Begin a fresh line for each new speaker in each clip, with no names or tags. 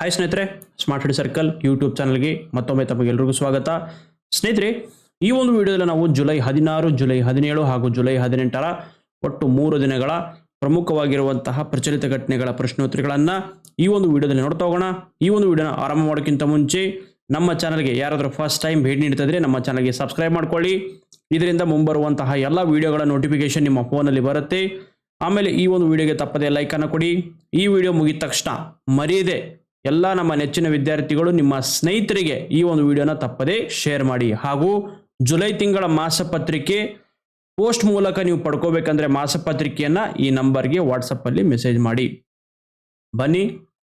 Hi ಸ್ನೇಹಿತರೆ smart city circle YouTube ಚಾನಲ್ಗೆ ಮತ್ತೊಮ್ಮೆ ತಮಗೆಲ್ಲರಿಗೂ ಸ್ವಾಗತ. ಸ್ನೇಹಿತರೆ, ಈ ಒಂದು ವಿಡಿಯೋದಲ್ಲಿ ನಾವು ಜುಲೈ ಹದಿನಾರು, ಜುಲೈ ಹದಿನೇಳು ಹಾಗೂ ಜುಲೈ ಹದಿನೆಂಟರ ಒಟ್ಟು ಮೂರು ದಿನಗಳ ಪ್ರಮುಖವಾಗಿರುವಂತಹ ಪ್ರಚಲಿತ ಘಟನೆಗಳ ಪ್ರಶ್ನೋತ್ತರಗಳನ್ನು ಈ ಒಂದು ವಿಡಿಯೋದಲ್ಲಿ ನೋಡ್ತಾ ಹೋಗೋಣ. ಈ ಒಂದು ವಿಡಿಯೋನ ಆರಂಭ ಮಾಡೋಕ್ಕಿಂತ ಮುಂಚೆ ನಮ್ಮ ಚಾನಲ್ಗೆ ಯಾರಾದರೂ ಫಸ್ಟ್ ಟೈಮ್ ಭೇಟಿ ನೀಡ್ತಿದ್ರೆ ನಮ್ಮ ಚಾನಲ್ಗೆ ಸಬ್ಸ್ಕ್ರೈಬ್ ಮಾಡ್ಕೊಳ್ಳಿ. ಇದರಿಂದ ಮುಂಬರುವಂತಹ ಎಲ್ಲ ವಿಡಿಯೋಗಳ ನೋಟಿಫಿಕೇಶನ್ ನಿಮ್ಮ ಫೋನಲ್ಲಿ ಬರುತ್ತೆ. ಆಮೇಲೆ ಈ ಒಂದು ವಿಡಿಯೋಗೆ ತಪ್ಪದೇ ಲೈಕನ್ನು ಕೊಡಿ. ಈ ವಿಡಿಯೋ ಮುಗಿದ ತಕ್ಷಣ ಮರೆಯದೆ ಎಲ್ಲ ನಮ್ಮ ನೆಚ್ಚಿನ ವಿದ್ಯಾರ್ಥಿಗಳು, ನಿಮ್ಮ ಸ್ನೇಹಿತರಿಗೆ ಈ ಒಂದು ವಿಡಿಯೋನ ತಪ್ಪದೇ ಶೇರ್ ಮಾಡಿ. ಹಾಗೂ ಜುಲೈ ತಿಂಗಳ ಮಾಸಪತ್ರಿಕೆ ಪೋಸ್ಟ್ ಮೂಲಕ ನೀವು ಪಡ್ಕೋಬೇಕಂದ್ರೆ ಮಾಸಪತ್ರಿಕೆಯನ್ನ ಈ ನಂಬರ್ಗೆ ವಾಟ್ಸಪ್ಪಲ್ಲಿ ಮೆಸೇಜ್ ಮಾಡಿ. ಬನ್ನಿ,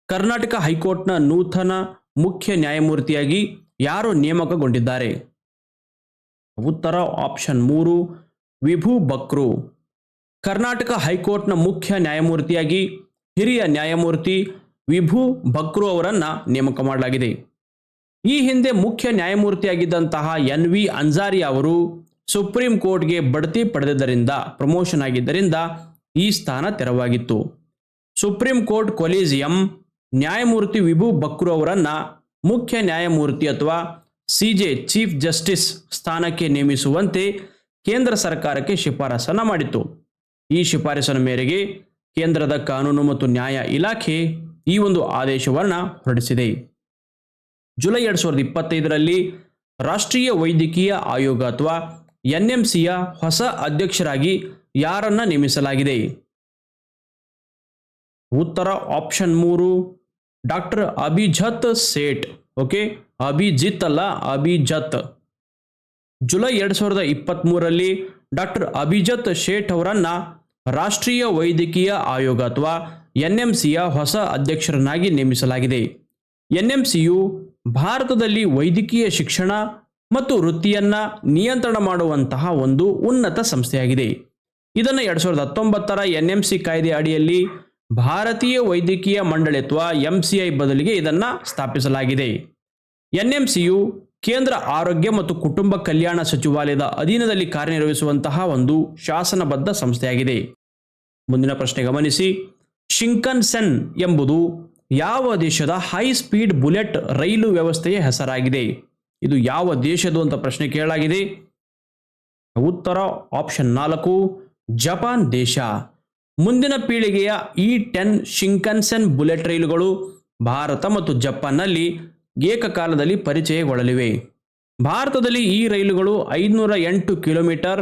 ಕರ್ನಾಟಕ ಹೈಕೋರ್ಟ್ನ ನೂತನ ಮುಖ್ಯ ನ್ಯಾಯಮೂರ್ತಿಯಾಗಿ ಯಾರು ನೇಮಕಗೊಂಡಿದ್ದಾರೆ? ಉತ್ತರ ಆಪ್ಷನ್ ಮೂರು, ವಿಭು ಬಕ್ರು. ಕರ್ನಾಟಕ ಹೈಕೋರ್ಟ್ನ ಮುಖ್ಯ ನ್ಯಾಯಮೂರ್ತಿಯಾಗಿ ಹಿರಿಯ ನ್ಯಾಯಮೂರ್ತಿ ವಿಭು ಬಕ್ರು ಅವರನ್ನ ನೇಮಕ ಮಾಡಲಾಗಿದೆ. ಈ ಹಿಂದೆ ಮುಖ್ಯ ನ್ಯಾಯಮೂರ್ತಿಯಾಗಿದ್ದಂತಹ ಎನ್ ವಿ ಅನ್ಸಾರಿ ಅವರು ಸುಪ್ರೀಂ ಕೋರ್ಟ್ಗೆ ಬಡ್ತಿ ಪಡೆದಿದ್ದರಿಂದ, ಪ್ರಮೋಷನ್ ಆಗಿದ್ದರಿಂದ ಈ ಸ್ಥಾನ ತೆರವಾಗಿತ್ತು. ಸುಪ್ರೀಂ ಕೋರ್ಟ್ ಕೊಲೀಜಿಯಂ ನ್ಯಾಯಮೂರ್ತಿ ವಿಭು ಬಕ್ರು ಅವರನ್ನ ಮುಖ್ಯ ನ್ಯಾಯಮೂರ್ತಿ ಅಥವಾ ಸಿಜೆ ಚೀಫ್ ಜಸ್ಟಿಸ್ ಸ್ಥಾನಕ್ಕೆ ನೇಮಿಸುವಂತೆ ಕೇಂದ್ರ ಸರ್ಕಾರಕ್ಕೆ ಶಿಫಾರಸನ್ನು ಮಾಡಿತ್ತು. ಈ ಶಿಫಾರಸಿನ ಮೇರೆಗೆ ಕೇಂದ್ರದ ಕಾನೂನು ಮತ್ತು ನ್ಯಾಯ ಇಲಾಖೆ ಈ ಒಂದು ಆದೇಶವನ್ನು ಹೊರಡಿಸಿದೆ. ಜುಲೈ ಎರಡ್ ಸಾವಿರದ ಇಪ್ಪತ್ತೈದರಲ್ಲಿ ರಾಷ್ಟ್ರೀಯ ವೈದ್ಯಕೀಯ ಆಯೋಗ ಅಥವಾ ಎನ್ಎಂಸಿಯ ಹೊಸ ಅಧ್ಯಕ್ಷರಾಗಿ ಯಾರನ್ನ ನೇಮಿಸಲಾಗಿದೆ? ಉತ್ತರ ಆಪ್ಷನ್ ಮೂರು, ಡಾಕ್ಟರ್ ಅಭಿಜತ್ ಸೇಠ್, ಓಕೆ? ಅಭಿಜಿತ್ ಅಲ್ಲ, ಅಭಿಜತ್. ಜುಲೈ ಎರಡ್ ಸಾವಿರದ ಇಪ್ಪತ್ತ್ಮೂರರಲ್ಲಿ ಡಾಕ್ಟರ್ ಅಭಿಜತ್ ಶೇಠ್ ಅವರನ್ನ ರಾಷ್ಟ್ರೀಯ ವೈದ್ಯಕೀಯ ಆಯೋಗ ಅಥವಾ ಎನ್ಎಂಸಿಯ ಹೊಸ ಅಧ್ಯಕ್ಷರನ್ನಾಗಿ ನೇಮಿಸಲಾಗಿದೆ. ಎನ್ಎಂಸಿಯು ಭಾರತದಲ್ಲಿ ವೈದ್ಯಕೀಯ ಶಿಕ್ಷಣ ಮತ್ತು ವೃತ್ತಿಯನ್ನ ನಿಯಂತ್ರಣ ಮಾಡುವಂತಹ ಒಂದು ಉನ್ನತ ಸಂಸ್ಥೆಯಾಗಿದೆ. ಇದನ್ನು ಎರಡ್ ಸಾವಿರದ ಹತ್ತೊಂಬತ್ತರ ಎನ್ಎಂಸಿ ಕಾಯ್ದೆ ಅಡಿಯಲ್ಲಿ ಭಾರತೀಯ ವೈದ್ಯಕೀಯ ಮಂಡಳಿತ್ವ ಎಂಸಿಐ ಬದಲಿಗೆ ಇದನ್ನು ಸ್ಥಾಪಿಸಲಾಗಿದೆ. ಎನ್ಎಂಸಿಯು ಕೇಂದ್ರ ಆರೋಗ್ಯ ಮತ್ತು ಕುಟುಂಬ ಕಲ್ಯಾಣ ಸಚಿವಾಲಯದ ಅಧೀನದಲ್ಲಿ ಕಾರ್ಯನಿರ್ವಹಿಸುವಂತಹ ಒಂದು ಶಾಸನಬದ್ಧ ಸಂಸ್ಥೆಯಾಗಿದೆ. ಮುಂದಿನ ಪ್ರಶ್ನೆ ಗಮನಿಸಿ. ಶಿಂಕನ್ಸೆನ್ ಎಂಬುದು ಯಾವ ದೇಶದ ಹೈ ಸ್ಪೀಡ್ ಬುಲೆಟ್ ರೈಲು ವ್ಯವಸ್ಥೆಯ ಹೆಸರಾಗಿದೆ? ಇದು ಯಾವ ದೇಶದು ಅಂತ ಪ್ರಶ್ನೆ ಕೇಳಲಾಗಿದೆ. ಉತ್ತರ ಆಪ್ಷನ್ ನಾಲ್ಕು, ಜಪಾನ್ ದೇಶ. ಮುಂದಿನ ಪೀಳಿಗೆಯ ಇ ಟೆನ್ ಶಿಂಕನ್ಸೆನ್ ಬುಲೆಟ್ ರೈಲುಗಳು ಭಾರತ ಮತ್ತು ಜಪಾನ್ನಲ್ಲಿ ಏಕಕಾಲದಲ್ಲಿ ಪರಿಚಯಗೊಳ್ಳಲಿವೆ. ಭಾರತದಲ್ಲಿ ಈ ರೈಲುಗಳು ಐದುನೂರ ಎಂಟು ಕಿಲೋಮೀಟರ್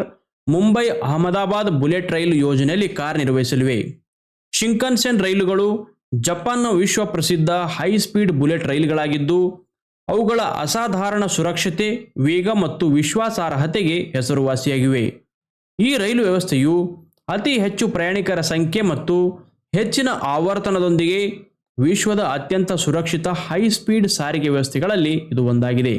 ಮುಂಬೈ ಅಹಮದಾಬಾದ್ ಬುಲೆಟ್ ರೈಲು ಯೋಜನೆಯಲ್ಲಿ ಕಾರ್ಯನಿರ್ವಹಿಸಲಿವೆ. ಶಿಂಕನ್ಸೆನ್ ರೈಲುಗಳು ಜಪಾನ್ನ ವಿಶ್ವ ಪ್ರಸಿದ್ಧ ಹೈ ಸ್ಪೀಡ್ ಬುಲೆಟ್ ರೈಲುಗಳಾಗಿದ್ದು, ಅವುಗಳ ಅಸಾಧಾರಣ ಸುರಕ್ಷತೆ, ವೇಗ ಮತ್ತು ವಿಶ್ವಾಸಾರ್ಹತೆಗೆ ಹೆಸರುವಾಸಿಯಾಗಿವೆ. ಈ ರೈಲು ವ್ಯವಸ್ಥೆಯು ಅತಿ ಹೆಚ್ಚು ಪ್ರಯಾಣಿಕರ ಸಂಖ್ಯೆ ಮತ್ತು ಹೆಚ್ಚಿನ ಆವರ್ತನದೊಂದಿಗೆ ವಿಶ್ವದ ಅತ್ಯಂತ ಸುರಕ್ಷಿತ ಹೈ ಸ್ಪೀಡ್ ಸಾರಿಗೆ ವ್ಯವಸ್ಥೆಗಳಲ್ಲಿ ಇದು ಒಂದಾಗಿದೆ.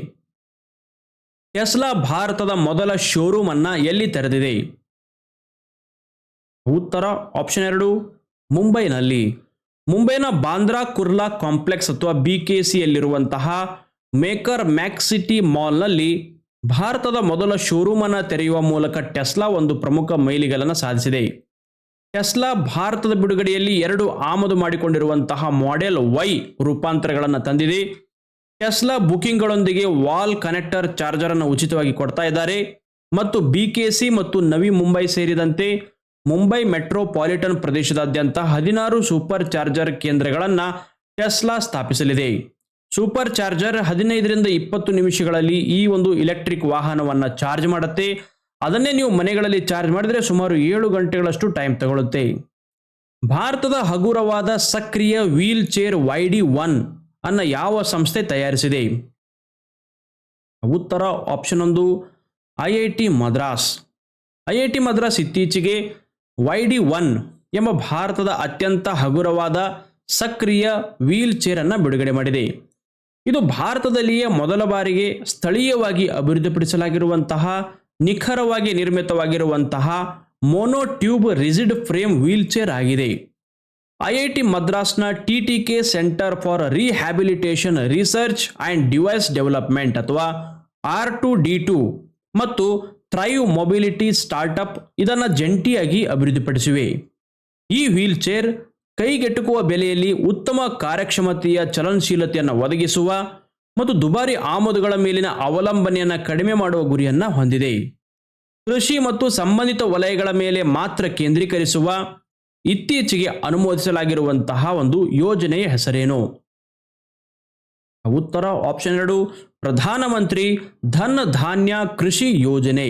ಟೆಸ್ಲಾ ಭಾರತದ ಮೊದಲ ಶೋರೂಮ್ ಅನ್ನ ಎಲ್ಲಿ ತೆರೆದಿದೆ? ಉತ್ತರ ಆಪ್ಷನ್ ಎರಡು ಮುಂಬೈನಲ್ಲಿ ಮುಂಬೈನ ಬಾಂದ್ರಾ ಕುರ್ಲಾ ಕಾಂಪ್ಲೆಕ್ಸ್ ಅಥವಾ ಬಿ ಕೆ ಸಿಯಲ್ಲಿರುವಂತಹ ಮೇಕರ್ ಮ್ಯಾಕ್ಸಿಟಿ ಮಾಲ್ನಲ್ಲಿ ಭಾರತದ ಮೊದಲ ಶೋರೂಮ್ ಅನ್ನು ತೆರೆಯುವ ಮೂಲಕ ಟೆಸ್ಲಾ ಒಂದು ಪ್ರಮುಖ ಮೈಲಿಗಲನ್ನು ಸಾಧಿಸಿದೆ. ಟೆಸ್ಲಾ ಭಾರತದ ಬಿಡುಗಡೆಯಲ್ಲಿ ಎರಡು ಆಮದು ಮಾಡಿಕೊಂಡಿರುವಂತಹ ಮಾಡೆಲ್ ವೈ ರೂಪಾಂತರಗಳನ್ನು ತಂದಿದೆ. ಟೆಸ್ಲಾ ಬುಕಿಂಗ್ಗಳೊಂದಿಗೆ ವಾಲ್ ಕನೆಕ್ಟರ್ ಚಾರ್ಜರ್ ಅನ್ನು ಉಚಿತವಾಗಿ ಕೊಡ್ತಾ ಇದ್ದಾರೆ ಮತ್ತು ಬಿ ಕೆ ಸಿ ಮತ್ತು ನವಿ ಮುಂಬೈ ಸೇರಿದಂತೆ ಮುಂಬೈ ಮೆಟ್ರೋಪಾಲಿಟನ್ ಪ್ರದೇಶದಾದ್ಯಂತ ಹದಿನಾರು ಸೂಪರ್ ಚಾರ್ಜರ್ ಕೇಂದ್ರಗಳನ್ನು ಟೆಸ್ಲಾ ಸ್ಥಾಪಿಸಲಿದೆ. ಸೂಪರ್ ಚಾರ್ಜರ್ ಹದಿನೈದರಿಂದ ಇಪ್ಪತ್ತು ನಿಮಿಷಗಳಲ್ಲಿ ಈ ಒಂದು ಎಲೆಕ್ಟ್ರಿಕ್ ವಾಹನವನ್ನು ಚಾರ್ಜ್ ಮಾಡುತ್ತೆ. ಅದನ್ನೇ ನೀವು ಮನೆಗಳಲ್ಲಿ ಚಾರ್ಜ್ ಮಾಡಿದರೆ ಸುಮಾರು ಏಳು ಗಂಟೆಗಳಷ್ಟು ಟೈಮ್ ತಗೊಳ್ಳುತ್ತೆ ಭಾರತದ ಹಗುರವಾದ ಸಕ್ರಿಯ ವೀಲ್ ಚೇರ್ ವೈಡಿ ಒನ್ ಅನ್ನ ಯಾವ ಸಂಸ್ಥೆ ತಯಾರಿಸಿದೆ? ಉತ್ತರ ಆಪ್ಷನ್ ಒಂದು, I I T Madras. I I T Madras ಇತ್ತೀಚೆಗೆ ವೈ ಡಿ ಒನ್ ಎಂಬ ಭಾರತದ ಅತ್ಯಂತ ಹಗುರವಾದ ಸಕ್ರಿಯ ವೀಲ್ ಚೇರ್ ಅನ್ನು ಬಿಡುಗಡೆ ಮಾಡಿದೆ. ಇದು ಭಾರತದಲ್ಲಿಯೇ ಮೊದಲ ಬಾರಿಗೆ ಸ್ಥಳೀಯವಾಗಿ ಅಭಿವೃದ್ಧಿಪಡಿಸಲಾಗಿರುವಂತಹ, ನಿಖರವಾಗಿ ನಿರ್ಮಿತವಾಗಿರುವಂತಹ mono tube rigid frame wheelchair ಆಗಿದೆ. IIT ಮದ್ರಾಸ್ನ T T K centre for rehabilitation research and device development ಅಥವಾ ಆರ್ ಟು ಡಿ ಟು ಮತ್ತು ಥ್ರೈವ್ ಮೊಬಿಲಿಟಿ ಸ್ಟಾರ್ಟ್ಅಪ್ ಇದನ್ನು ಜಂಟಿಯಾಗಿ ಅಭಿವೃದ್ಧಿಪಡಿಸಿವೆ. ಈ ವೀಲ್ ಚೇರ್ ಕೈಗೆಟುಕುವ ಬೆಲೆಯಲ್ಲಿ ಉತ್ತಮ ಕಾರ್ಯಕ್ಷಮತೆಯ ಚಲನಶೀಲತೆಯನ್ನು ಒದಗಿಸುವ ಮತ್ತು ದುಬಾರಿ ಆಮದುಗಳ ಮೇಲಿನ ಅವಲಂಬನೆಯನ್ನು ಕಡಿಮೆ ಮಾಡುವ ಗುರಿಯನ್ನು ಹೊಂದಿದೆ. ಕೃಷಿ ಮತ್ತು ಸಂಬಂಧಿತ ವಲಯಗಳ ಮೇಲೆ ಮಾತ್ರ ಕೇಂದ್ರೀಕರಿಸುವ ಇತ್ತೀಚೆಗೆ ಅನುಮೋದಿಸಲಾಗಿರುವಂತಹ ಒಂದು ಯೋಜನೆಯ ಹೆಸರೇನು? ಉತ್ತರ ಆಪ್ಷನ್ ಎರಡು ಪ್ರಧಾನಮಂತ್ರಿ ಧನ್ ಧಾನ್ಯ ಕೃಷಿ ಯೋಜನೆ.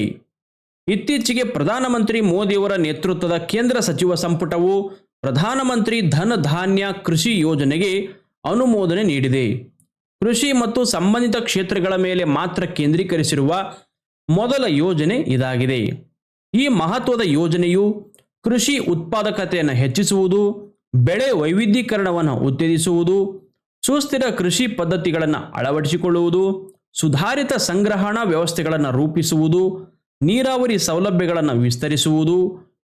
ಇತ್ತೀಚೆಗೆ ಪ್ರಧಾನಮಂತ್ರಿ ಮೋದಿಯವರ ನೇತೃತ್ವದ ಕೇಂದ್ರ ಸಚಿವ ಸಂಪುಟವು ಪ್ರಧಾನಮಂತ್ರಿ ಧನ್ ಧಾನ್ಯ ಕೃಷಿ ಯೋಜನೆಗೆ ಅನುಮೋದನೆ ನೀಡಿದೆ. ಕೃಷಿ ಮತ್ತು ಸಂಬಂಧಿತ ಕ್ಷೇತ್ರಗಳ ಮೇಲೆ ಮಾತ್ರ ಕೇಂದ್ರೀಕರಿಸಿರುವ ಮೊದಲ ಯೋಜನೆ ಇದಾಗಿದೆ. ಈ ಮಹತ್ವದ ಯೋಜನೆಯು ಕೃಷಿ ಉತ್ಪಾದಕತೆಯನ್ನು ಹೆಚ್ಚಿಸುವುದು, ಬೆಳೆ ವೈವಿಧ್ಯೀಕರಣವನ್ನು ಉತ್ತೇಜಿಸುವುದು ಸುಸ್ಥಿರ ಕೃಷಿ ಪದ್ಧತಿಗಳನ್ನು ಅಳವಡಿಸಿಕೊಳ್ಳುವುದು, ಸುಧಾರಿತ ಸಂಗ್ರಹಣಾ ವ್ಯವಸ್ಥೆಗಳನ್ನು ರೂಪಿಸುವುದು, ನೀರಾವರಿ ಸೌಲಭ್ಯಗಳನ್ನು ವಿಸ್ತರಿಸುವುದು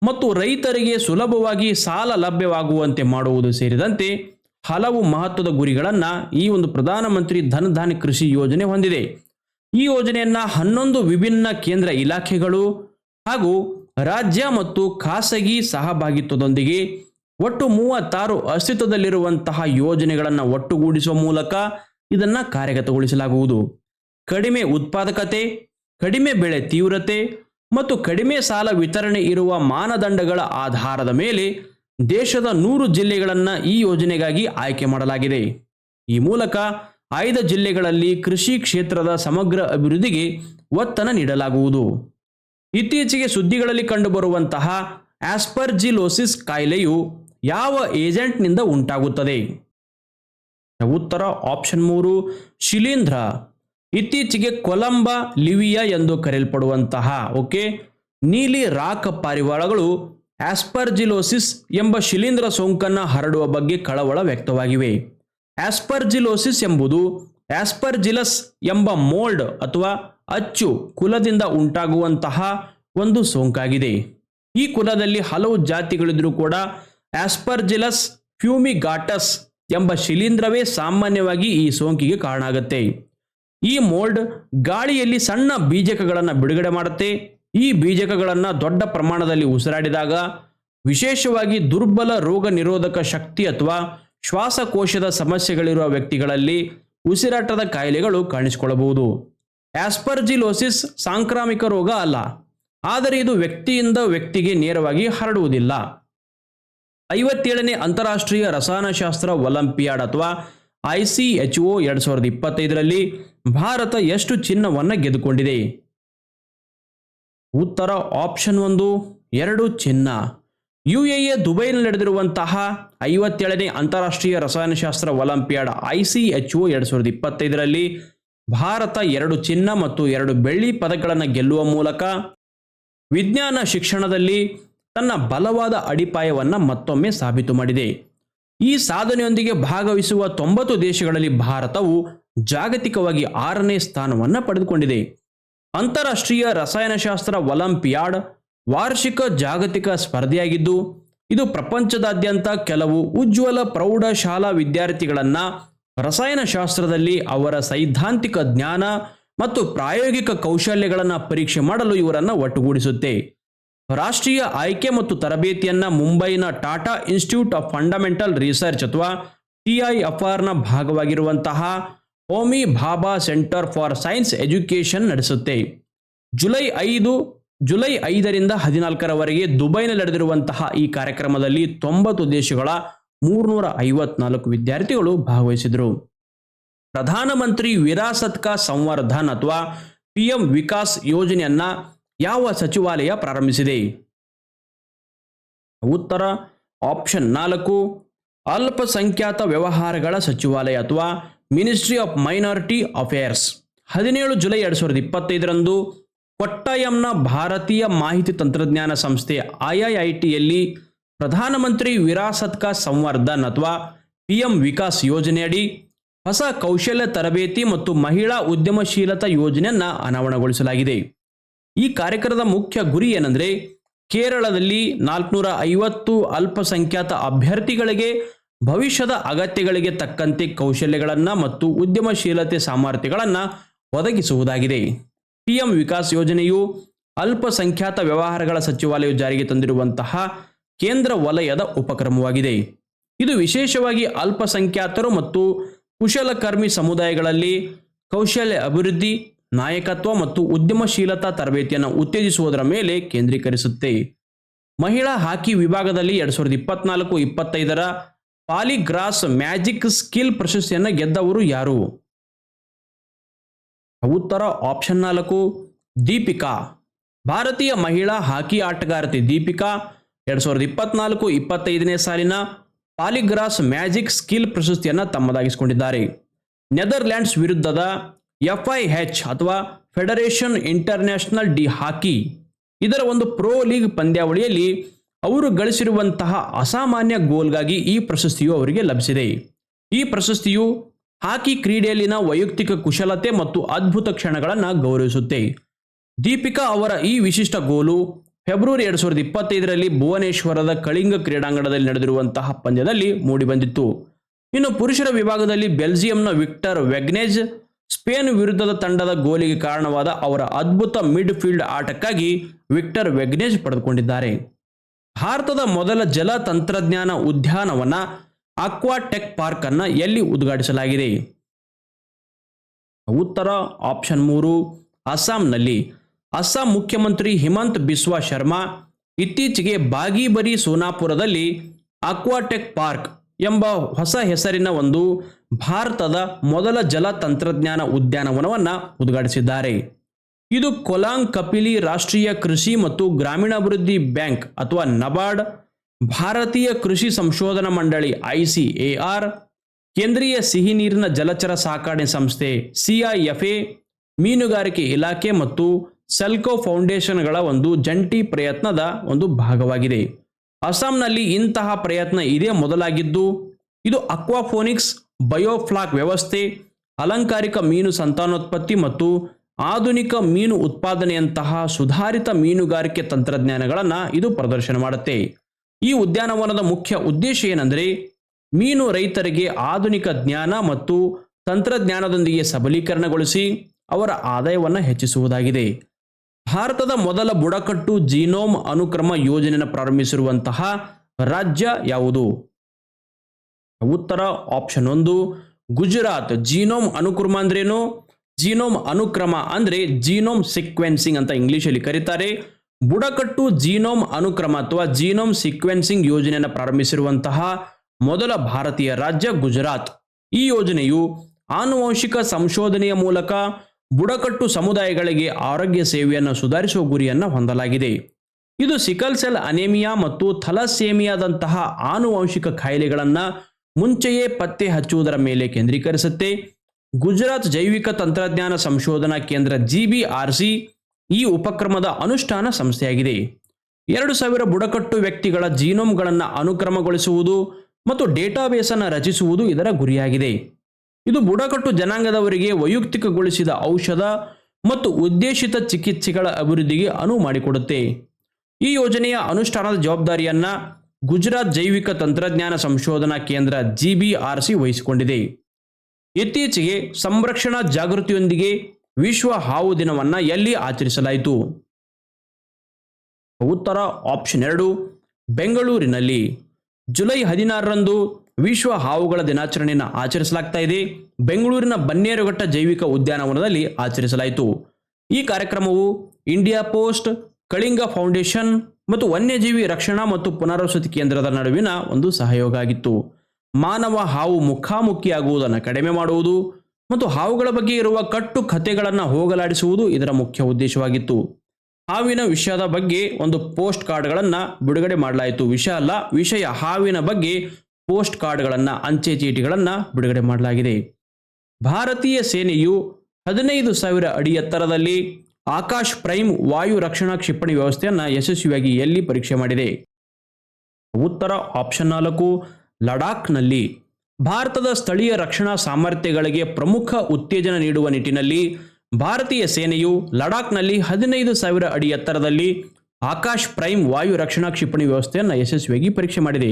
ಮತ್ತು ರೈತರಿಗೆ ಸುಲಭವಾಗಿ ಸಾಲ ಲಭ್ಯವಾಗುವಂತೆ ಮಾಡುವುದು ಸೇರಿದಂತೆ ಹಲವು ಮಹತ್ವದ ಗುರಿಗಳನ್ನು ಈ ಒಂದು ಪ್ರಧಾನಮಂತ್ರಿ ಧನಧಾನ್ಯ ಕೃಷಿ ಯೋಜನೆ ಹೊಂದಿದೆ. ಈ ಯೋಜನೆಯನ್ನು ಹನ್ನೊಂದು ವಿಭಿನ್ನ ಕೇಂದ್ರ ಇಲಾಖೆಗಳು ಹಾಗೂ ರಾಜ್ಯ ಮತ್ತು ಖಾಸಗಿ ಸಹಭಾಗಿತ್ವದೊಂದಿಗೆ ಒಟ್ಟು ಮೂವತ್ತಾರು ಅಸ್ತಿತ್ವದಲ್ಲಿರುವಂತಹ ಯೋಜನೆಗಳನ್ನು ಒಟ್ಟುಗೂಡಿಸುವ ಮೂಲಕ ಇದನ್ನ ಕಾರ್ಯಗತಗೊಳಿಸಲಾಗುವುದು. ಕಡಿಮೆ ಉತ್ಪಾದಕತೆ, ಕಡಿಮೆ ಬೆಳೆ ತೀವ್ರತೆ ಮತ್ತು ಕಡಿಮೆ ಸಾಲ ವಿತರಣೆ ಇರುವ ಮಾನದಂಡಗಳ ಆಧಾರದ ಮೇಲೆ ದೇಶದ ನೂರು ಜಿಲ್ಲೆಗಳನ್ನು ಈ ಯೋಜನೆಗಾಗಿ ಆಯ್ಕೆ ಮಾಡಲಾಗಿದೆ. ಈ ಮೂಲಕ ಆಯ್ದ ಜಿಲ್ಲೆಗಳಲ್ಲಿ ಕೃಷಿ ಕ್ಷೇತ್ರದ ಸಮಗ್ರ ಅಭಿವೃದ್ಧಿಗೆ ಒತ್ತನ ನೀಡಲಾಗುವುದು. ಇತ್ತೀಚೆಗೆ ಸುದ್ದಿಗಳಲ್ಲಿ ಕಂಡುಬರುವಂತಹ ಆಸ್ಪರ್ಜಿಲೋಸಿಸ್ ಕಾಯಿಲೆಯು ಯಾವ ಏಜೆಂಟ್ನಿಂದ ಉಂಟಾಗುತ್ತದೆ? ಉತ್ತರ ಆಪ್ಷನ್ ಮೂರು, ಶಿಲೀಂಧ್ರ. ಇತ್ತೀಚೆಗೆ ಕೊಲಂಬ, ಲಿವಿಯಾ ಎಂದು ಕರೆಯಲ್ಪಡುವಂತಹ, ಓಕೆ? ನೀಲಿ ರಾಕ ಪಾರಿವಾಳಗಳು ಆಸ್ಪರ್ಜಿಲೋಸಿಸ್ ಎಂಬ ಶಿಲೀಂಧ್ರ ಸೋಂಕನ್ನು ಹರಡುವ ಬಗ್ಗೆ ಕಳವಳ ವ್ಯಕ್ತವಾಗಿವೆ. ಆಸ್ಪರ್ಜಿಲೋಸಿಸ್ ಎಂಬುದು ಆಸ್ಪರ್ಜಿಲಸ್ ಎಂಬ ಮೋಲ್ಡ್ ಅಥವಾ ಅಚ್ಚು ಕುಲದಿಂದ ಉಂಟಾಗುವಂತಹ ಒಂದು ಸೋಂಕಾಗಿದೆ. ಈ ಕುಲದಲ್ಲಿ ಹಲವು ಜಾತಿಗಳಿದ್ರೂ ಕೂಡ ಆಸ್ಪರ್ಜಿಲಸ್ ಫ್ಯೂಮಿಗಾಟಸ್ ಎಂಬ ಶಿಲೀಂಧ್ರವೇ ಸಾಮಾನ್ಯವಾಗಿ ಈ ಸೋಂಕಿಗೆ ಕಾರಣ ಆಗುತ್ತೆ ಈ ಮೋಲ್ಡ್ ಗಾಳಿಯಲ್ಲಿ ಸಣ್ಣ ಬೀಜಕಗಳನ್ನು ಬಿಡುಗಡೆ ಮಾಡುತ್ತೆ. ಈ ಬೀಜಕಗಳನ್ನು ದೊಡ್ಡ ಪ್ರಮಾಣದಲ್ಲಿ ಉಸಿರಾಡಿದಾಗ ವಿಶೇಷವಾಗಿ ದುರ್ಬಲ ರೋಗ ನಿರೋಧಕ ಶಕ್ತಿ ಅಥವಾ ಶ್ವಾಸಕೋಶದ ಸಮಸ್ಯೆಗಳಿರುವ ವ್ಯಕ್ತಿಗಳಲ್ಲಿ ಉಸಿರಾಟದ ಕಾಯಿಲೆಗಳು ಕಾಣಿಸಿಕೊಳ್ಳಬಹುದು. ಆಸ್ಪರ್ಜಿಲೋಸಿಸ್ ಸಾಂಕ್ರಾಮಿಕ ರೋಗ ಅಲ್ಲ. ಆದರೆ ಇದು ವ್ಯಕ್ತಿಯಿಂದ ವ್ಯಕ್ತಿಗೆ ನೇರವಾಗಿ ಹರಡುವುದಿಲ್ಲ. ಐವತ್ತೇಳನೇ ಅಂತಾರಾಷ್ಟ್ರೀಯ ರಸಾಯನಶಾಸ್ತ್ರ ಒಲಿಂಪಿಯಾಡ್ ಅಥವಾ ಐ ಸಿ ಎಚ್ ಒ ಎರಡು ಸಾವಿರದ ಇಪ್ಪತ್ತೈದರಲ್ಲಿ ಭಾರತ ಎಷ್ಟು ಚಿನ್ನವನ್ನು ಗೆದ್ದುಕೊಂಡಿದೆ? ಉತ್ತರ ಆಪ್ಷನ್ ಒಂದು, ಎರಡು ಚಿನ್ನ. ಯು ಎ ದುಬೈನಲ್ಲಿ ನಡೆದಿರುವಂತಹ ಐವತ್ತೇಳನೇ ಅಂತಾರಾಷ್ಟ್ರೀಯ ರಸಾಯನಶಾಸ್ತ್ರ olympiad I C H O ಎರಡು ಸಾವಿರದ ಇಪ್ಪತ್ತೈದರಲ್ಲಿ ಭಾರತ ಎರಡು ಚಿನ್ನ ಮತ್ತು ಎರಡು ಬೆಳ್ಳಿ ಪದಕಗಳನ್ನು ಗೆಲ್ಲುವ ಮೂಲಕ ವಿಜ್ಞಾನ ಶಿಕ್ಷಣದಲ್ಲಿ ತನ್ನ ಬಲವಾದ ಅಡಿಪಾಯವನ್ನು ಮತ್ತೊಮ್ಮೆ ಸಾಬೀತು ಮಾಡಿದೆ. ಈ ಸಾಧನೆಯೊಂದಿಗೆ ಭಾಗವಹಿಸುವ ತೊಂಬತ್ತು ದೇಶಗಳಲ್ಲಿ ಭಾರತವು ಜಾಗತಿಕವಾಗಿ ಆರನೇ ಸ್ಥಾನವನ್ನು ಪಡೆದುಕೊಂಡಿದೆ. ಅಂತಾರಾಷ್ಟ್ರೀಯ ರಸಾಯನಶಾಸ್ತ್ರ ಒಲಂಪಿಯಾಡ್ ವಾರ್ಷಿಕ ಜಾಗತಿಕ ಸ್ಪರ್ಧೆಯಾಗಿದ್ದು, ಇದು ಪ್ರಪಂಚದಾದ್ಯಂತ ಕೆಲವು ಉಜ್ವಲ ಪ್ರೌಢಶಾಲಾ ವಿದ್ಯಾರ್ಥಿಗಳನ್ನು ರಸಾಯನಶಾಸ್ತ್ರದಲ್ಲಿ ಅವರ ಸೈದ್ಧಾಂತಿಕ ಜ್ಞಾನ ಮತ್ತು ಪ್ರಾಯೋಗಿಕ ಕೌಶಲ್ಯಗಳನ್ನು ಪರೀಕ್ಷೆ ಮಾಡಲು ಇವರನ್ನು ಒಟ್ಟುಗೂಡಿಸುತ್ತೆ. ರಾಷ್ಟ್ರೀಯ ಆಯ್ಕೆ ಮತ್ತು ತರಬೇತಿಯನ್ನ ಮುಂಬೈನ Tata institute of fundamental research ಅಥವಾ ಟಿಐಎಫ್ಆರ್ನ ಭಾಗವಾಗಿರುವಂತಹ Homi Bhabha centre for science education ನಡೆಸುತ್ತೆ. July ಐದು, ಜುಲೈ ಐದರಿಂದ ಹದಿನಾಲ್ಕರವರೆಗೆ ದುಬೈನಲ್ಲಿ ನಡೆದಿರುವಂತಹ ಈ ಕಾರ್ಯಕ್ರಮದಲ್ಲಿ ತೊಂಬತ್ತು ದೇಶಗಳ ಮೂರ್ನೂರ ಐವತ್ನಾಲ್ಕು ವಿದ್ಯಾರ್ಥಿಗಳು ಭಾಗವಹಿಸಿದರು. ಪ್ರಧಾನಮಂತ್ರಿ ವಿರಾಸತ್ಕ ಸಂವರ್ಧನ್ ಅಥವಾ ಪಿಎಂ ವಿಕಾಸ್ ಯೋಜನೆಯನ್ನ ಯಾವ ಸಚಿವಾಲಯ ಪ್ರಾರಂಭಿಸಿದೆ? ಉತ್ತರ ಆಪ್ಷನ್ ನಾಲ್ಕು, ಅಲ್ಪಸಂಖ್ಯಾತ ವ್ಯವಹಾರಗಳ ಸಚಿವಾಲಯ ಅಥವಾ ಮಿನಿಸ್ಟ್ರಿ ಆಫ್ ಮೈನಾರಿಟಿ ಅಫೇರ್ಸ್ ಹದಿನೇಳು ಜುಲೈ ಎರಡು ಸಾವಿರದ ಇಪ್ಪತ್ತೈದರಂದು ಕೊಟ್ಟಾಯಂನ ಭಾರತೀಯ ಮಾಹಿತಿ ತಂತ್ರಜ್ಞಾನ ಸಂಸ್ಥೆ ಐಐಐಟಿಯಲ್ಲಿ ಪ್ರಧಾನಮಂತ್ರಿ ವಿರಾಸತ್ ಕಾ ಸಂವರ್ಧನ್ ಅಥವಾ ಪಿಎಂ ವಿಕಾಸ್ ಯೋಜನೆಯಡಿ ಹೊಸ ಕೌಶಲ್ಯ ತರಬೇತಿ ಮತ್ತು ಮಹಿಳಾ ಉದ್ಯಮಶೀಲತಾ ಯೋಜನೆಯನ್ನು ಅನಾವರಣಗೊಳಿಸಲಾಗಿದೆ. ಈ ಕಾರ್ಯಕ್ರಮದ ಮುಖ್ಯ ಗುರಿ ಏನಂದ್ರೆ ಕೇರಳದಲ್ಲಿ ನಾಲ್ಕುನೂರ ಐವತ್ತು ಅಲ್ಪಸಂಖ್ಯಾತ ಅಭ್ಯರ್ಥಿಗಳಿಗೆ ಭವಿಷ್ಯದ ಅಗತ್ಯಗಳಿಗೆ ತಕ್ಕಂತೆ ಕೌಶಲ್ಯಗಳನ್ನು ಮತ್ತು ಉದ್ಯಮಶೀಲತೆ ಸಾಮರ್ಥ್ಯಗಳನ್ನು ಒದಗಿಸುವುದಾಗಿದೆ. ಪಿಎಂ ವಿಕಾಸ್ ಯೋಜನೆಯು ಅಲ್ಪಸಂಖ್ಯಾತ ವ್ಯವಹಾರಗಳ ಸಚಿವಾಲಯ ಜಾರಿಗೆ ತಂದಿರುವಂತಹ ಕೇಂದ್ರ ವಲಯದ ಉಪಕ್ರಮವಾಗಿದೆ. ಇದು ವಿಶೇಷವಾಗಿ ಅಲ್ಪಸಂಖ್ಯಾತರು ಮತ್ತು ಕುಶಲಕರ್ಮಿ ಸಮುದಾಯಗಳಲ್ಲಿ ಕೌಶಲ್ಯ ಅಭಿವೃದ್ಧಿ ನಾಯಕತ್ವ ಮತ್ತು ಉದ್ಯಮಶೀಲತಾ ತರಬೇತಿಯನ್ನು ಉತ್ತೇಜಿಸುವುದರ ಮೇಲೆ ಕೇಂದ್ರೀಕರಿಸುತ್ತೆ. ಮಹಿಳಾ ಹಾಕಿ ವಿಭಾಗದಲ್ಲಿ ಎರಡ್ ಸಾವಿರದ ಇಪ್ಪತ್ನಾಲ್ಕು, ಇಪ್ಪತ್ತೈದರ ಪಾಲಿಗ್ರಾಸ್ ಮ್ಯಾಜಿಕ್ ಸ್ಕಿಲ್ ಪ್ರಶಸ್ತಿಯನ್ನು ಗೆದ್ದವರು ಯಾರು? ಉತ್ತರ ಆಪ್ಷನ್ ನಾಲ್ಕು, ದೀಪಿಕಾ. ಭಾರತೀಯ ಮಹಿಳಾ ಹಾಕಿ ಆಟಗಾರತಿ ದೀಪಿಕಾ ಎರಡ್ ಸಾವಿರದ ಇಪ್ಪತ್ನಾಲ್ಕು, ಇಪ್ಪತ್ತೈದನೇ ಸಾಲಿನ ಪಾಲಿಗ್ರಾಸ್ ಮ್ಯಾಜಿಕ್ ಸ್ಕಿಲ್ ಪ್ರಶಸ್ತಿಯನ್ನು ತಮ್ಮದಾಗಿಸಿಕೊಂಡಿದ್ದಾರೆ. ನೆದರ್ಲ್ಯಾಂಡ್ಸ್ ವಿರುದ್ಧದ ಎಫ್ಐಎಚ್ ಅಥವಾ ಫೆಡರೇಷನ್ ಇಂಟರ್ನ್ಯಾಷನಲ್ ಡಿ ಹಾಕಿ. ಇದರ ಒಂದು ಪ್ರೋ ಲೀಗ್ ಪಂದ್ಯಾವಳಿಯಲ್ಲಿ ಅವರು ಗಳಿಸಿರುವಂತಹ ಅಸಾಮಾನ್ಯ ಗೋಲ್ಗಾಗಿ ಈ ಪ್ರಶಸ್ತಿಯು ಅವರಿಗೆ ಲಭಿಸಿದೆ. ಈ ಪ್ರಶಸ್ತಿಯು ಹಾಕಿ ಕ್ರೀಡೆಯಲ್ಲಿನ ವೈಯಕ್ತಿಕ ಕುಶಲತೆ ಮತ್ತು ಅದ್ಭುತ ಕ್ಷಣಗಳನ್ನು ಗೌರವಿಸುತ್ತೆ. ದೀಪಿಕಾ ಅವರ ಈ ವಿಶಿಷ್ಟ ಗೋಲು ಫೆಬ್ರವರಿ ಎರಡು ಸಾವಿರದ ಇಪ್ಪತ್ತೈದರಲ್ಲಿ ಭುವನೇಶ್ವರದ ಕಳಿಂಗ ಕ್ರೀಡಾಂಗಣದಲ್ಲಿ ನಡೆದಿರುವಂತಹ ಪಂದ್ಯದಲ್ಲಿ ಮೂಡಿಬಂದಿತ್ತು. ಇನ್ನು ಪುರುಷರ ವಿಭಾಗದಲ್ಲಿ ಬೆಲ್ಜಿಯಂನ ವಿಕ್ಟರ್ ವೆಗ್ನೆಜ್ ಸ್ಪೇನ್ ವಿರುದ್ಧದ ತಂಡದ ಗೋಲಿಗೆ ಕಾರಣವಾದ ಅವರ ಅದ್ಭುತ ಮಿಡ್ ಫೀಲ್ಡ್ ಆಟಕ್ಕಾಗಿ ವಿಕ್ಟರ್ ವೆಗ್ನೆಜ್ ಪಡೆದುಕೊಂಡಿದ್ದಾರೆ. ಭಾರತದ ಮೊದಲ ಜಲ ತಂತ್ರಜ್ಞಾನ ಉದ್ಯಾನವನ ಅಕ್ವಾಟೆಕ್ ಪಾರ್ಕ್ ಅನ್ನು ಎಲ್ಲಿ ಉದ್ಘಾಟಿಸಲಾಗಿದೆ? ಉತ್ತರ ಆಪ್ಷನ್ ಮೂರು, ಅಸ್ಸಾಂನಲ್ಲಿ. ಅಸ್ಸಾಂ ಮುಖ್ಯಮಂತ್ರಿ ಹಿಮಂತ್ ಬಿಸ್ವಾ ಶರ್ಮಾ ಇತ್ತೀಚೆಗೆ ಬಾಗಿಬರಿ ಸೋನಾಪುರದಲ್ಲಿ ಅಕ್ವಾಟೆಕ್ ಪಾರ್ಕ್ ಎಂಬ ಹೊಸ ಹೆಸರಿನ ಒಂದು ಭಾರತದ ಮೊದಲ ಜಲ ತಂತ್ರಜ್ಞಾನ ಉದ್ಯಾನವನವನ್ನು ಉದ್ಘಾಟಿಸಿದ್ದಾರೆ. ಇದು ಕೊಲಾಂಗ್ ಕಪಿಲಿ ರಾಷ್ಟ್ರೀಯ ಕೃಷಿ ಮತ್ತು ಗ್ರಾಮೀಣಾಭಿವೃದ್ಧಿ ಬ್ಯಾಂಕ್ ಅಥವಾ ನಬಾರ್ಡ್, ಭಾರತೀಯ ಕೃಷಿ ಸಂಶೋಧನಾ ಮಂಡಳಿ ಐಸಿಎಆರ್ ಕೇಂದ್ರೀಯ ಸಿಹಿ ನೀರಿನ ಜಲಚರ ಸಾಕಣೆ ಸಂಸ್ಥೆ ಸಿಐಎಫ್ಎ ಮೀನುಗಾರಿಕೆ ಇಲಾಖೆ ಮತ್ತು ಸೆಲ್ಕೋ ಫೌಂಡೇಶನ್ಗಳ ಒಂದು ಜಂಟಿ ಪ್ರಯತ್ನದ ಒಂದು ಭಾಗವಾಗಿದೆ. ಅಸ್ಸಾಂನಲ್ಲಿ ಇಂತಹ ಪ್ರಯತ್ನ ಇದೇ ಮೊದಲಾಗಿದ್ದು, ಇದು ಅಕ್ವಾಫೋನಿಕ್ಸ್, ಬಯೋಫ್ಲಾಕ್ ವ್ಯವಸ್ಥೆ, ಅಲಂಕಾರಿಕ ಮೀನು ಸಂತಾನೋತ್ಪತ್ತಿ ಮತ್ತು ಆಧುನಿಕ ಮೀನು ಉತ್ಪಾದನೆಯಂತಹ ಸುಧಾರಿತ ಮೀನುಗಾರಿಕೆ ತಂತ್ರಜ್ಞಾನಗಳನ್ನು ಇದು ಪ್ರದರ್ಶನ ಮಾಡುತ್ತೆ. ಈ ಉದ್ಯಾನವನದ ಮುಖ್ಯ ಉದ್ದೇಶ ಏನೆಂದರೆ, ಮೀನು ರೈತರಿಗೆ ಆಧುನಿಕ ಜ್ಞಾನ ಮತ್ತು ತಂತ್ರಜ್ಞಾನದೊಂದಿಗೆ ಸಬಲೀಕರಣಗೊಳಿಸಿ ಅವರ ಆದಾಯವನ್ನು ಹೆಚ್ಚಿಸುವುದಾಗಿದೆ. ಭಾರತದ ಮೊದಲ ಬುಡಕಟ್ಟು ಜೀನೋಮ್ ಅನುಕ್ರಮ ಯೋಜನೆಯನ್ನು ಪ್ರಾರಂಭಿಸಿರುವಂತಹ ರಾಜ್ಯ ಯಾವುದು? ಉತ್ತರ ಆಪ್ಷನ್ ಒಂದು, ಗುಜರಾತ್. ಜೀನೋಮ್ ಅನುಕ್ರಮ ಅಂದ್ರೇನು? ಜೀನೋಮ್ ಅನುಕ್ರಮ ಅಂದ್ರೆ ಜೀನೋಮ್ ಸಿಕ್ವೆನ್ಸಿಂಗ್ ಅಂತ ಇಂಗ್ಲಿಷಲ್ಲಿ ಕರೀತಾರೆ. ಬುಡಕಟ್ಟು ಜೀನೋಮ್ ಅನುಕ್ರಮ ಅಥವಾ ಜೀನೋಮ್ ಸಿಕ್ವೆನ್ಸಿಂಗ್ ಯೋಜನೆಯನ್ನು ಪ್ರಾರಂಭಿಸಿರುವಂತಹ ಮೊದಲ ಭಾರತೀಯ ರಾಜ್ಯ ಗುಜರಾತ್. ಈ ಯೋಜನೆಯು ಆನುವಂಶಿಕ ಸಂಶೋಧನೆಯ ಮೂಲಕ ಬುಡಕಟ್ಟು ಸಮುದಾಯಗಳಿಗೆ ಆರೋಗ್ಯ ಸೇವೆಯನ್ನು ಸುಧಾರಿಸುವ ಗುರಿಯನ್ನು ಹೊಂದಲಾಗಿದೆ. ಇದು ಸಿಕಲ್ ಸೆಲ್ ಅನೇಮಿಯಾ ಮತ್ತು ಥಲಸೇಮಿಯಾದಂತಹ ಆನುವಂಶಿಕ ಕಾಯಿಲೆಗಳನ್ನು ಮುಂಚೆಯೇ ಪತ್ತೆ ಹಚ್ಚುವುದರ ಮೇಲೆ ಕೇಂದ್ರೀಕರಿಸುತ್ತೆ. ಗುಜರಾತ್ ಜೈವಿಕ ತಂತ್ರಜ್ಞಾನ ಸಂಶೋಧನಾ ಕೇಂದ್ರ ಜಿಬಿಆರ್ಸಿ ಈ ಉಪಕ್ರಮದ ಅನುಷ್ಠಾನ ಸಂಸ್ಥೆಯಾಗಿದೆ. ಎರಡು ಸಾವಿರ ಬುಡಕಟ್ಟು ವ್ಯಕ್ತಿಗಳ ಜೀನೋಮ್ಗಳನ್ನು ಅನುಕ್ರಮಗೊಳಿಸುವುದು ಮತ್ತು ಡೇಟಾಬೇಸನ್ನು ರಚಿಸುವುದು ಇದರ ಗುರಿಯಾಗಿದೆ. ಇದು ಬುಡಕಟ್ಟು ಜನಾಂಗದವರಿಗೆ ವೈಯಕ್ತಿಕಗೊಳಿಸಿದ ಔಷಧ ಮತ್ತು ಉದ್ದೇಶಿತ ಚಿಕಿತ್ಸೆಗಳ ಅಭಿವೃದ್ಧಿಗೆ ಅನುವು ಮಾಡಿಕೊಡುತ್ತೆ. ಈ ಯೋಜನೆಯ ಅನುಷ್ಠಾನದ ಜವಾಬ್ದಾರಿಯನ್ನ ಗುಜರಾತ್ ಜೈವಿಕ ತಂತ್ರಜ್ಞಾನ ಸಂಶೋಧನಾ ಕೇಂದ್ರ ಜಿಬಿಆರ್ಸಿ ವಹಿಸಿಕೊಂಡಿದೆ. ಇತ್ತೀಚೆಗೆ ಸಂರಕ್ಷಣಾ ಜಾಗೃತಿಯೊಂದಿಗೆ ವಿಶ್ವ ಹಾವು ದಿನವನ್ನ ಎಲ್ಲಿ ಆಚರಿಸಲಾಯಿತು? ಉತ್ತರ ಆಪ್ಷನ್ ಎರಡು, ಬೆಂಗಳೂರಿನಲ್ಲಿ. ಜುಲೈ ಹದಿನಾರರಂದು ವಿಶ್ವ ಹಾವುಗಳ ದಿನಾಚರಣೆಯನ್ನು ಆಚರಿಸಲಾಗ್ತಾ ಇದೆ. ಬೆಂಗಳೂರಿನ ಬನ್ನೇರುಘಟ್ಟ ಜೈವಿಕ ಉದ್ಯಾನವನದಲ್ಲಿ ಆಚರಿಸಲಾಯಿತು. ಈ ಕಾರ್ಯಕ್ರಮವು ಇಂಡಿಯಾ ಪೋಸ್ಟ್, ಕಳಿಂಗ ಫೌಂಡೇಶನ್ ಮತ್ತು ವನ್ಯಜೀವಿ ರಕ್ಷಣಾ ಮತ್ತು ಪುನರ್ವಸತಿ ಕೇಂದ್ರದ ನಡುವಿನ ಒಂದು ಸಹಯೋಗ ಆಗಿತ್ತು. ಮಾನವ ಹಾವು ಮುಖಾಮುಖಿಯಾಗುವುದನ್ನು ಕಡಿಮೆ ಮಾಡುವುದು ಮತ್ತು ಹಾವುಗಳ ಬಗ್ಗೆ ಇರುವ ಕಟ್ಟು ಕಥೆಗಳನ್ನು ಹೋಗಲಾಡಿಸುವುದು ಇದರ ಮುಖ್ಯ ಉದ್ದೇಶವಾಗಿತ್ತು. ಹಾವಿನ ವಿಷಯದ ಬಗ್ಗೆ ಒಂದು ಪೋಸ್ಟ್ ಕಾರ್ಡ್ಗಳನ್ನು ಬಿಡುಗಡೆ ಮಾಡಲಾಯಿತು. ವಿಷಯ ಅಲ್ಲ, ವಿಷಯ ಹಾವಿನ ಬಗ್ಗೆ ಪೋಸ್ಟ್ ಕಾರ್ಡ್ಗಳನ್ನು, ಅಂಚೆ ಚೀಟಿಗಳನ್ನು ಬಿಡುಗಡೆ ಮಾಡಲಾಗಿದೆ. ಭಾರತೀಯ ಸೇನೆಯು ಹದಿನೈದು ಸಾವಿರ ಅಡಿ ಎತ್ತರದಲ್ಲಿ ಆಕಾಶ್ ಪ್ರೈಮ್ ವಾಯು ರಕ್ಷಣಾ ಕ್ಷಿಪಣಿ ವ್ಯವಸ್ಥೆಯನ್ನು ಯಶಸ್ವಿಯಾಗಿ ಎಲ್ಲಿ ಪರೀಕ್ಷೆ ಮಾಡಿದೆ? ಉತ್ತರ ಆಪ್ಷನ್ ನಾಲ್ಕು, ಲಡಾಖ್ನಲ್ಲಿ. ಭಾರತದ ಸ್ಥಳೀಯ ರಕ್ಷಣಾ ಸಾಮರ್ಥ್ಯಗಳಿಗೆ ಪ್ರಮುಖ ಉತ್ತೇಜನ ನೀಡುವ ನಿಟ್ಟಿನಲ್ಲಿ ಭಾರತೀಯ ಸೇನೆಯು ಲಡಾಖ್ನಲ್ಲಿ ಹದಿನೈದು ಸಾವಿರ ಅಡಿ ಎತ್ತರದಲ್ಲಿ ಆಕಾಶ್ ಪ್ರೈಮ್ ವಾಯು ರಕ್ಷಣಾ ಕ್ಷಿಪಣಿ ವ್ಯವಸ್ಥೆಯನ್ನು ಯಶಸ್ವಿಯಾಗಿ ಪರೀಕ್ಷೆ ಮಾಡಿದೆ.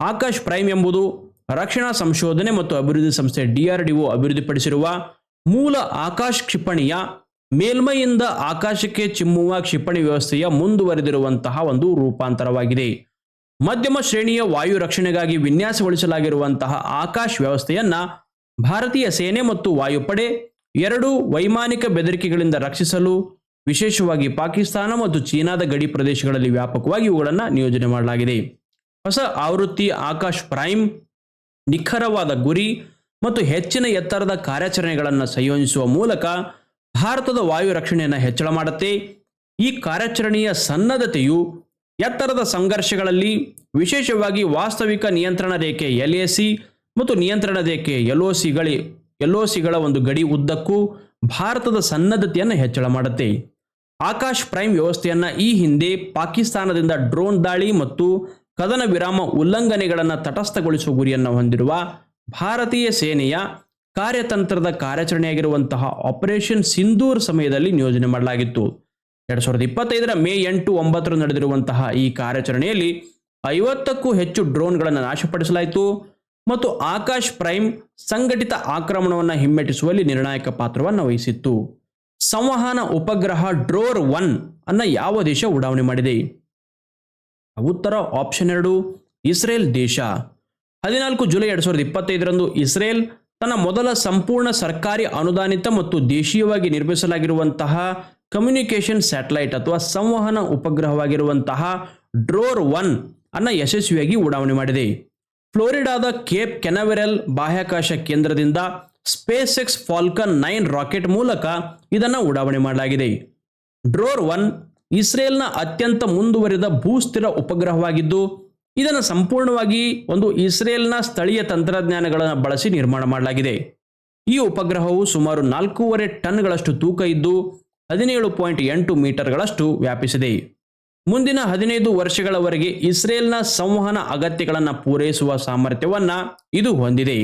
ಆಕಾಶ್ ಪ್ರೈಮ್ ಎಂಬುದು ರಕ್ಷಣಾ ಸಂಶೋಧನೆ ಮತ್ತು ಅಭಿವೃದ್ಧಿ ಸಂಸ್ಥೆ ಡಿಆರ್ಡಿಒ ಅಭಿವೃದ್ಧಿಪಡಿಸಿರುವ ಮೂಲ ಆಕಾಶ್ ಕ್ಷಿಪಣಿಯ ಮೇಲ್ಮೈಯಿಂದ ಆಕಾಶಕ್ಕೆ ಚಿಮ್ಮುವ ಕ್ಷಿಪಣಿ ವ್ಯವಸ್ಥೆಯ ಮುಂದುವರೆದಿರುವಂತಹ ಒಂದು ರೂಪಾಂತರವಾಗಿದೆ. ಮಧ್ಯಮ ಶ್ರೇಣಿಯ ವಾಯು ರಕ್ಷಣೆಗಾಗಿ ವಿನ್ಯಾಸಗೊಳಿಸಲಾಗಿರುವಂತಹ ಆಕಾಶ್ ವ್ಯವಸ್ಥೆಯನ್ನ ಭಾರತೀಯ ಸೇನೆ ಮತ್ತು ವಾಯುಪಡೆ ಎರಡು ವೈಮಾನಿಕ ಬೆದರಿಕೆಗಳಿಂದ ರಕ್ಷಿಸಲು, ವಿಶೇಷವಾಗಿ ಪಾಕಿಸ್ತಾನ ಮತ್ತು ಚೀನಾದ ಗಡಿ ಪ್ರದೇಶಗಳಲ್ಲಿ ವ್ಯಾಪಕವಾಗಿ ಇವುಗಳನ್ನು ನಿಯೋಜನೆ ಮಾಡಲಾಗಿದೆ. ಹೊಸ ಆವೃತ್ತಿ ಆಕಾಶ್ ಪ್ರೈಮ್, ನಿಖರವಾದ ಗುರಿ ಮತ್ತು ಹೆಚ್ಚಿನ ಎತ್ತರದ ಕಾರ್ಯಾಚರಣೆಗಳನ್ನು ಸಂಯೋಜಿಸುವ ಮೂಲಕ ಭಾರತದ ವಾಯು ರಕ್ಷಣೆಯನ್ನು ಹೆಚ್ಚಳ ಮಾಡುತ್ತೆ. ಈ ಕಾರ್ಯಾಚರಣೆಯ ಸನ್ನದ್ಧತೆಯು ಎತ್ತರದ ಸಂಘರ್ಷಗಳಲ್ಲಿ ವಿಶೇಷವಾಗಿ ವಾಸ್ತವಿಕ ನಿಯಂತ್ರಣ ರೇಖೆ ಎಲ್ಎಸಿ ಮತ್ತು ನಿಯಂತ್ರಣ ರೇಖೆ ಎಲ್ಒಸಿಗಳಿ ಎಲ್ಒಸಿಗಳ ಒಂದು ಗಡಿ ಉದ್ದಕ್ಕೂ ಭಾರತದ ಸನ್ನದ್ಧತೆಯನ್ನು ಹೆಚ್ಚಳ ಮಾಡುತ್ತೆ. ಆಕಾಶ್ ಪ್ರೈಮ್ ವ್ಯವಸ್ಥೆಯನ್ನು ಈ ಹಿಂದೆ ಪಾಕಿಸ್ತಾನದಿಂದ ಡ್ರೋನ್ ದಾಳಿ ಮತ್ತು ಕದನ ವಿರಾಮ ಉಲ್ಲಂಘನೆಗಳನ್ನು ತಟಸ್ಥಗೊಳಿಸುವ ಗುರಿಯನ್ನು ಹೊಂದಿರುವ ಭಾರತೀಯ ಸೇನೆಯ ಕಾರ್ಯತಂತ್ರದ ಕಾರ್ಯಾಚರಣೆಯಾಗಿರುವಂತಹ ಆಪರೇಷನ್ ಸಿಂಧೂರ್ ಸಮಯದಲ್ಲಿ ನಿಯೋಜನೆ ಮಾಡಲಾಗಿತ್ತು. ಎರಡ್ ಸಾವಿರದ ಇಪ್ಪತ್ತೈದರ ಮೇ ಎಂಟು ಒಂಬತ್ತರ ನಡೆದಿರುವಂತಹ ಈ ಕಾರ್ಯಾಚರಣೆಯಲ್ಲಿ ಐವತ್ತಕ್ಕೂ ಹೆಚ್ಚು ಡ್ರೋನ್ಗಳನ್ನು ನಾಶಪಡಿಸಲಾಯಿತು ಮತ್ತು ಆಕಾಶ್ ಪ್ರೈಮ್ ಸಂಘಟಿತ ಆಕ್ರಮಣವನ್ನು ಹಿಮ್ಮೆಟ್ಟಿಸುವಲ್ಲಿ ನಿರ್ಣಾಯಕ ಪಾತ್ರವನ್ನು ವಹಿಸಿತ್ತು. ಸಂವಹನ ಉಪಗ್ರಹ ಡ್ರೋರ್ ಒನ್ ಅನ್ನ ಯಾವ ದೇಶ ಉಡಾವಣೆ ಮಾಡಿದೆ? ಉತ್ತರ ಆಪ್ಷನ್ ಎರಡು, ಇಸ್ರೇಲ್ ದೇಶ. ಹದಿನಾಲ್ಕು ಜುಲೈ ಎರಡು ಸಾವಿರದ ಇಪ್ಪತ್ತೈದರಂದು ಇಸ್ರೇಲ್ ತನ್ನ ಮೊದಲ ಸಂಪೂರ್ಣ ಸರ್ಕಾರಿ ಅನುದಾನಿತ ಮತ್ತು ದೇಶೀಯವಾಗಿ ನಿರ್ಮಿಸಲಾಗಿರುವಂತಹ ಕಮ್ಯುನಿಕೇಷನ್ ಸ್ಯಾಟಲೈಟ್ ಅಥವಾ ಸಂವಹನ ಉಪಗ್ರಹವಾಗಿರುವಂತಹ ಡ್ರೋರ್ ಒನ್ ಅನ್ನ ಯಶಸ್ವಿಯಾಗಿ ಉಡಾವಣೆ ಮಾಡಿದೆ. ಫ್ಲೋರಿಡಾದ ಕೇಪ್ ಕೆನವೆರಲ್ ಬಾಹ್ಯಾಕಾಶ ಕೇಂದ್ರದಿಂದ SpaceX Falcon nine rocket ಮೂಲಕ ಇದನ್ನು ಉಡಾವಣೆ ಮಾಡಲಾಗಿದೆ. ಡ್ರೋರ್ ಒನ್ ಇಸ್ರೇಲ್ನ ಅತ್ಯಂತ ಮುಂದುವರಿದ ಭೂಸ್ಥಿರ ಉಪಗ್ರಹವಾಗಿದ್ದು, ಇದನ್ನು ಸಂಪೂರ್ಣವಾಗಿ ಒಂದು ಇಸ್ರೇಲ್ನ ಸ್ಥಳೀಯ ತಂತ್ರಜ್ಞಾನಗಳನ್ನು ಬಳಸಿ ನಿರ್ಮಾಣ ಮಾಡಲಾಗಿದೆ. ಈ ಉಪಗ್ರಹವು ಸುಮಾರು ನಾಲ್ಕೂವರೆ ಟನ್ಗಳಷ್ಟು ತೂಕ ಇದ್ದು, ಹದಿನೇಳು ಪಾಯಿಂಟ್ ಎಂಟು ಮೀಟರ್ಗಳಷ್ಟು ವ್ಯಾಪಿಸಿದೆ. ಮುಂದಿನ ಹದಿನೈದು ವರ್ಷಗಳವರೆಗೆ ಇಸ್ರೇಲ್ನ ಸಂವಹನ ಅಗತ್ಯಗಳನ್ನು ಪೂರೈಸುವ ಸಾಮರ್ಥ್ಯವನ್ನು ಇದು ಹೊಂದಿದೆ.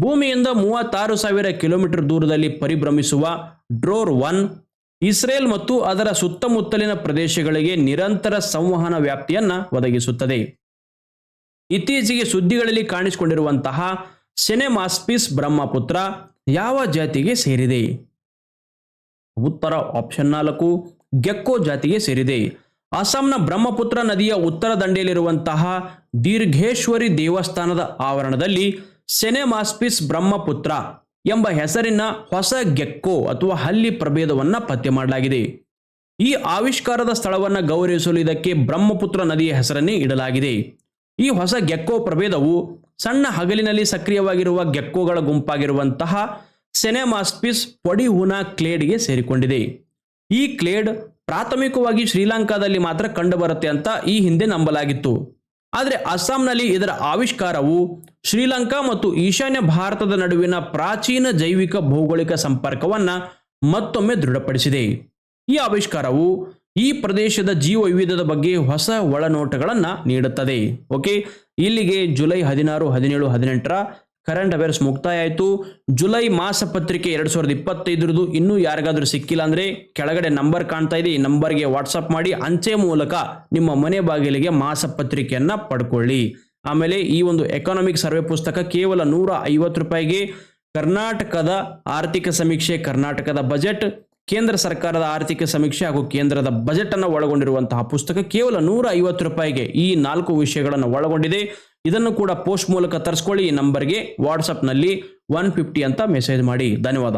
ಭೂಮಿಯಿಂದ ಮೂವತ್ತಾರು ಸಾವಿರ ಕಿಲೋಮೀಟರ್ ದೂರದಲ್ಲಿ ಪರಿಭ್ರಮಿಸುವ ಡ್ರೋರ್ ಒನ್ ಇಸ್ರೇಲ್ ಮತ್ತು ಅದರ ಸುತ್ತಮುತ್ತಲಿನ ಪ್ರದೇಶಗಳಿಗೆ ನಿರಂತರ ಸಂವಹನ ವ್ಯಾಪ್ತಿಯನ್ನ ಒದಗಿಸುತ್ತದೆ. ಇತ್ತೀಚೆಗೆ ಸುದ್ದಿಗಳಲ್ಲಿ ಕಾಣಿಸಿಕೊಂಡಿರುವಂತಹ ಸೆನೆಮಾಸ್ಪಿಸ್ ಬ್ರಹ್ಮಪುತ್ರ ಯಾವ ಜಾತಿಗೆ ಸೇರಿದೆ? ಉತ್ತರ ಆಪ್ಷನ್ ನಾಲ್ಕು, ಗೆಕ್ಕೋ ಜಾತಿಗೆ ಸೇರಿದೆ. ಅಸ್ಸಾಂನ ಬ್ರಹ್ಮಪುತ್ರ ನದಿಯ ಉತ್ತರ ದಂಡೆಯಲ್ಲಿರುವಂತಹ ದೀರ್ಘೇಶ್ವರಿ ದೇವಸ್ಥಾನದ ಆವರಣದಲ್ಲಿ ಸೆನೆಮಾಸ್ಪಿಸ್ ಬ್ರಹ್ಮಪುತ್ರ ಎಂಬ ಹೆಸರಿನ ಹೊಸ ಗೆಕ್ಕೋ ಅಥವಾ ಹಲ್ಲಿ ಪ್ರಭೇದವನ್ನು ಪತ್ತೆ ಮಾಡಲಾಗಿದೆ. ಈ ಆವಿಷ್ಕಾರದ ಸ್ಥಳವನ್ನು ಗೌರವಿಸಲು ಇದಕ್ಕೆ ಬ್ರಹ್ಮಪುತ್ರ ನದಿಯ ಹೆಸರನ್ನೇ ಇಡಲಾಗಿದೆ. ಈ ಹೊಸ ಗೆಕ್ಕೋ ಪ್ರಭೇದವು ಸಣ್ಣ ಹಗಲಿನಲ್ಲಿ ಸಕ್ರಿಯವಾಗಿರುವ ಗೆಕ್ಕೋಗಳ ಗುಂಪಾಗಿರುವಂತಹ ಸೆನೆಮಾಸ್ಪಿಸ್ ಪೊಡಿಹುನಾ ಕ್ಲೇಡ್ಗೆ ಸೇರಿಕೊಂಡಿದೆ. ಈ ಕ್ಲೇಡ್ ಪ್ರಾಥಮಿಕವಾಗಿ ಶ್ರೀಲಂಕಾದಲ್ಲಿ ಮಾತ್ರ ಕಂಡುಬರುತ್ತೆ ಅಂತ ಈ ಹಿಂದೆ ನಂಬಲಾಗಿತ್ತು. ಆದರೆ ಅಸ್ಸಾಂನಲ್ಲಿ ಇದರ ಆವಿಷ್ಕಾರವು ಶ್ರೀಲಂಕಾ ಮತ್ತು ಈಶಾನ್ಯ ಭಾರತದ ನಡುವಿನ ಪ್ರಾಚೀನ ಜೈವಿಕ ಭೌಗೋಳಿಕ ಸಂಪರ್ಕವನ್ನು ಮತ್ತೊಮ್ಮೆ ದೃಢಪಡಿಸಿದೆ. ಈ ಆವಿಷ್ಕಾರವು ಈ ಪ್ರದೇಶದ ಜೀವ ವೈವಿಧ್ಯದ ಬಗ್ಗೆ ಹೊಸ ಒಳನೋಟಗಳನ್ನು ನೀಡುತ್ತದೆ. ಓಕೆ, ಇಲ್ಲಿಗೆ ಜುಲೈ ಹದಿನಾರು, ಹದಿನೇಳು, ಹದಿನೆಂಟರ ಕರೆಂಟ್ ಅಫೇರ್ಸ್ ಮುಕ್ತಾಯ ಆಯಿತು ಜುಲೈ ಮಾಸ ಪತ್ರಿಕೆ ಎರಡು ಸಾವಿರದ ಇಪ್ಪತ್ತೈದರದು ಇನ್ನೂ ಯಾರಿಗಾದ್ರೂ ಸಿಕ್ಕಿಲ್ಲ ಅಂದರೆ ಕೆಳಗಡೆ ನಂಬರ್ ಕಾಣ್ತಾ ಇದೆ. ಈ ನಂಬರ್ಗೆ ವಾಟ್ಸಪ್ ಮಾಡಿ, ಅಂಚೆ ಮೂಲಕ ನಿಮ್ಮ ಮನೆ ಬಾಗಿಲಿಗೆ ಮಾಸ ಪತ್ರಿಕೆಯನ್ನು ಪಡ್ಕೊಳ್ಳಿ. ಆಮೇಲೆ ಈ ಒಂದು ಎಕನಾಮಿಕ್ ಸರ್ವೆ ಪುಸ್ತಕ ಕೇವಲ ನೂರ ಐವತ್ತು ರೂಪಾಯಿಗೆ ಕರ್ನಾಟಕದ ಆರ್ಥಿಕ ಸಮೀಕ್ಷೆ, ಕರ್ನಾಟಕದ ಬಜೆಟ್ ಕೇಂದ್ರ ಸರ್ಕಾರದ ಆರ್ಥಿಕ ಸಮೀಕ್ಷೆ ಹಾಗೂ ಕೇಂದ್ರದ ಬಜೆಟ್ ಅನ್ನು ಒಳಗೊಂಡಿರುವಂತಹ ಪುಸ್ತಕ ಕೇವಲ ನೂರ ಐವತ್ತು ರೂಪಾಯಿಗೆ ಈ ನಾಲ್ಕು ವಿಷಯಗಳನ್ನು ಒಳಗೊಂಡಿದೆ. ಇದನ್ನು ಕೂಡ ಪೋಸ್ಟ್ ಮೂಲಕ ತರಿಸ್ಕೊಳ್ಳಿ ಈ ನಂಬರ್ಗೆ ವಾಟ್ಸಪ್ನಲ್ಲಿ ಒನ್ ಫಿಫ್ಟಿ ಅಂತ ಮೆಸೇಜ್ ಮಾಡಿ. ಧನ್ಯವಾದ.